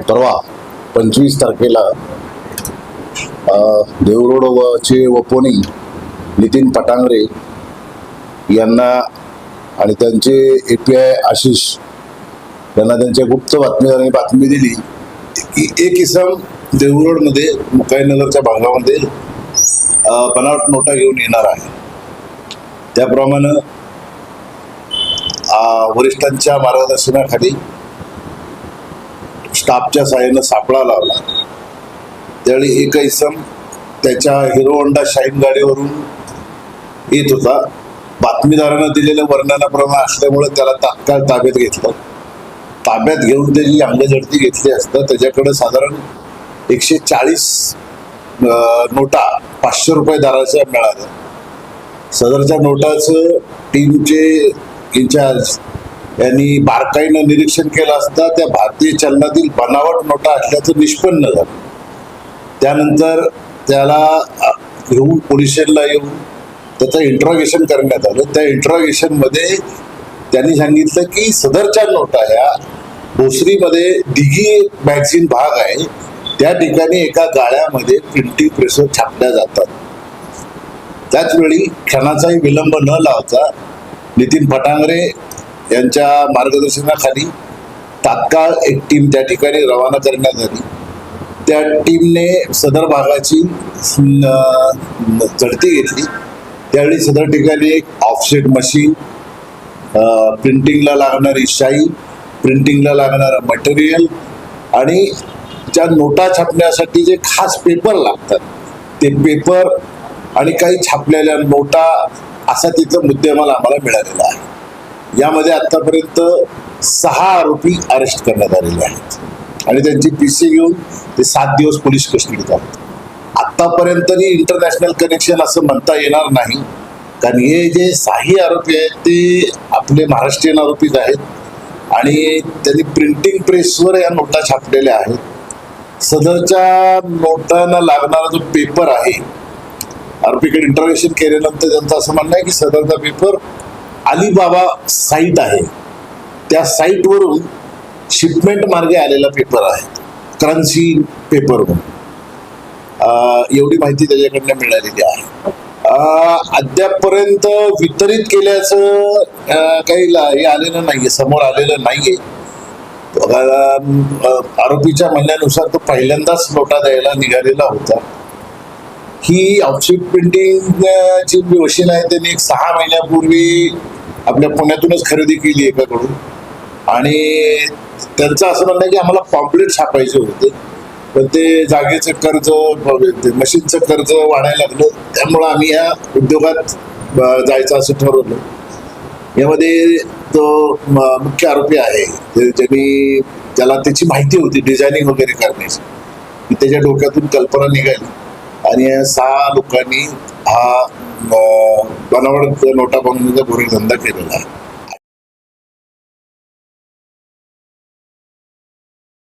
परवा पंचवीस तारखेला देवरोड व चे वपोनी नितीन पटांगरे यांना आणि त्यांचे ए पी आय आशिष यांना त्यांच्या गुप्त बातमीदारांनी बातमी दिली. की एक इसम देवरोडमध्ये मुकाईनगरच्या भागामध्ये बनावट नोटा घेऊन येणार आहे. त्याप्रमाणे वरिष्ठांच्या मार्गदर्शनाखाली स्टाफच्या साह्यानं सापळा लावला. त्यावेळी एक इसम त्याच्या हिरो होंडा शाईन गाडीवरून येत होता. बातमीदारानं दिलेल्या वर्णनाप्रमाणे असल्यामुळे त्याला तात्काळ ताब्यात घेतलं. ताब्यात घेऊन त्याची अंगझडती घेतली असता त्याच्याकडे साधारण एकशे चाळीस नोटा पाचशे रुपये दराच्या मिळाल्या. सदरच्या नोटाचं टीमचे इन्चार्ज यांनी बारकाईनं निरीक्षण केलं असता त्या भारतीय चलनातील बनावट नोटा असल्याचं निष्पन्न झालं. त्यानंतर त्याला येऊन घेऊन पोलीस स्टेशनला येऊन त्याचं इंट्रॉगेशन करण्यात आलं. त्या इंट्रॉगेशनमध्ये त्यांनी सांगितलं की सदरच्या नोटा ह्या भोसरीमध्ये दिघी मॅगझिन भाग आहे. त्या ठिकाणी एका गाळ्यामध्ये प्रिंटिंग प्रेसवर छापल्या जातात. त्याचवेळी क्षणाचाही विलंब न लावता नितीन फटांगरे यांच्या मार्गदर्शनाखाली तात्काळ एक टीम त्या ठिकाणी रवाना करण्यात आली. त्या टीमने सदर भागाची झडती घेतली. त्यावेळी सदर ठिकाणी एक ऑफसेट मशीन प्रिंटिंगला लागणारी शाई प्रिंटिंगला लागणारं मटेरियल आणि ज्या नोटा छापण्यासाठी जे खास पेपर लागतात ते पेपर आणि काही छापलेल्या नोटा असा तिथं मुद्देमाल आम्हाला मिळालेला आहे. यामध्ये आतापर्यंत सहा आरोपी अरेस्ट करण्यात आलेले आहेत. आणि त्यांची पी सी घेऊन ते सात दिवस पोलीस कस्टडीत आहेत. आतापर्यंत इंटरनॅशनल कनेक्शन असं म्हणता येणार नाही. कारण हे जे साही आरोपी आहेत ते आपले महाराष्ट्रीयन आरोपीच आहेत. आणि त्यांनी प्रिंटिंग प्रेसवर या नोटा छापलेल्या आहेत. सदरच्या नोटांना लागणारा जो पेपर आहे आरोपीकडे इंटरव्हेशन केल्यानंतर त्यांचं असं म्हणणं आहे की सदरचा पेपर अलिबाबा साईट आहे. त्या साईटवरून शिपमेंट मार्गे आलेला पेपर आहे. करन्सी पेपरवरून एवढी माहिती त्याच्याकडनं मिळालेली आहे. अद्यापपर्यंत वितरित केल्याचं काही ला- हे आलेलं नाहीये समोर आलेलं नाहीये. आरोपीच्या म्हणण्यानुसार तो पहिल्यांदाच नोटा द्यायला निघालेला होता. ही ऑफशिप प्रिंटिंग ची जी मशीन आहे त्यांनी एक सहा महिन्यापूर्वी आपल्या पुण्यातूनच खरेदी केली एकाकडून. आणि त्यांचं असं म्हणणं आहे की आम्हाला पॉम्पलेट छापायचे होते. पण ते जागेचं कर्ज ते मशीनचं कर्ज वाढायला लागलं. त्यामुळं आम्ही या उद्योगात जायचं असं ठरवलं. यामध्ये तो मुख्य आरोपी आहे. ज्यांनी त्याला त्याची माहिती होती डिझायनिंग वगैरे करण्याची. त्याच्या डोक्यातून कल्पना निघाली. आणि सहा लोकांनी हा बनावट नोटा बनवण्याचा धंदा केलेला आहे.